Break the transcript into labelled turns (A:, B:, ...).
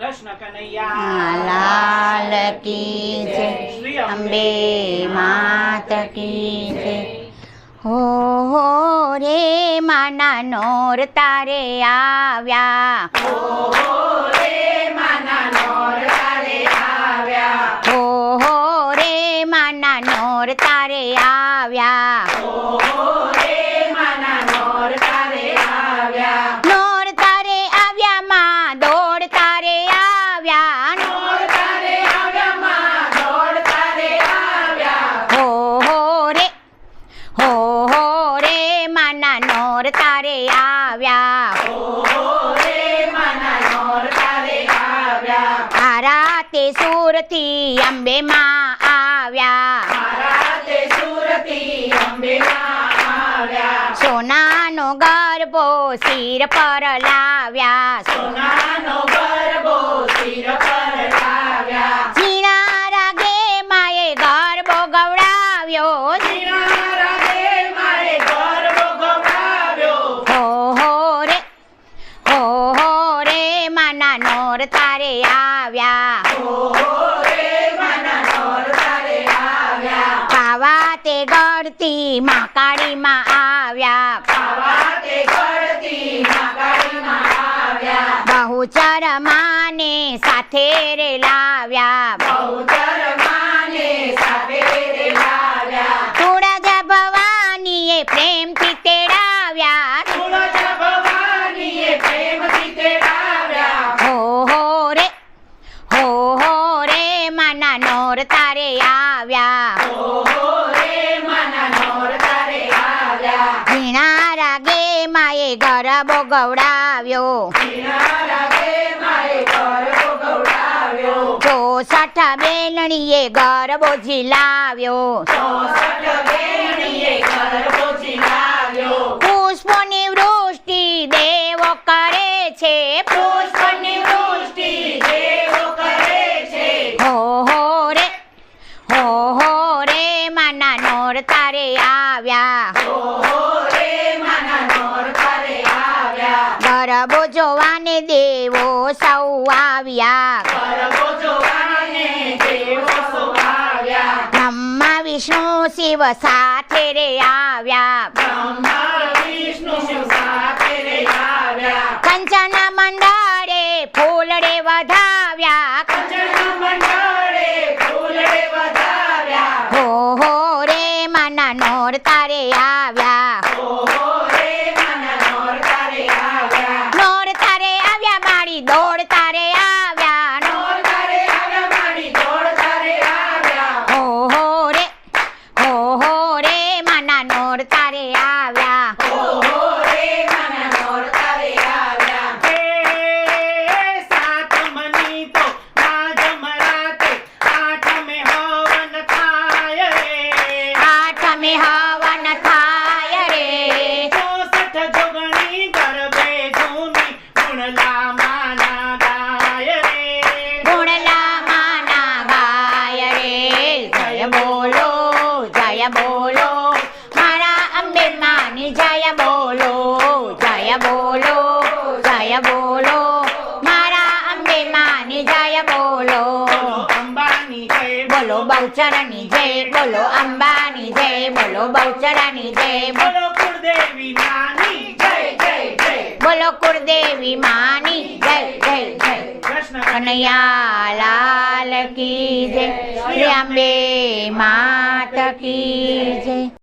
A: કૃષ્ણ કનૈયા.
B: લાલ કી જય અંબે માત કી જય. હો હો રે માના નોર તારે આવ્યા. હો હો તે સુરથી અંબે માં આવ્યા. સોનાનો ગરબો શિર પર લાવ્યા. તે ગળતી માં કાળીમાં આવ્યા. બહુચર માને સાથે રે લાવ્યા. થોડા ભવાનીએ પ્રેમથી તેડાવ્યા. હો હો રે હો હો રે માના નોર તારે આવ્યા. ઝીણા ગે માએ ગરબો ગવડાવ્યો. ચોસઠ બેનણીએ ગરબો ઝીલાવ્યો. પુષ્પોની વૃષ્ટિ દેવો કરે છે. પુષ્પની વૃષ્ટિ હો હો રે હો હો રે માના નોર તારે આવ્યા. દેવો સૌ આવ્યા. બ્રહ્મા, વિષ્ણુ, શિવ સાથે રે આવ્યા. કંચન મંડળે ફૂલડે વધાવ્યા. હો હો રે માના નોર તારે આવ્યા. Got it. અંબાની જય બોલો બહુચરાની જય.
A: બોલો કુળદેવી માની જય જય જય.
B: બોલો કુળદેવી માની જય જય જય.
A: કૃષ્ણ
B: કનૈયા લાલ કી જય. શ્રી અંબે માત કી જય.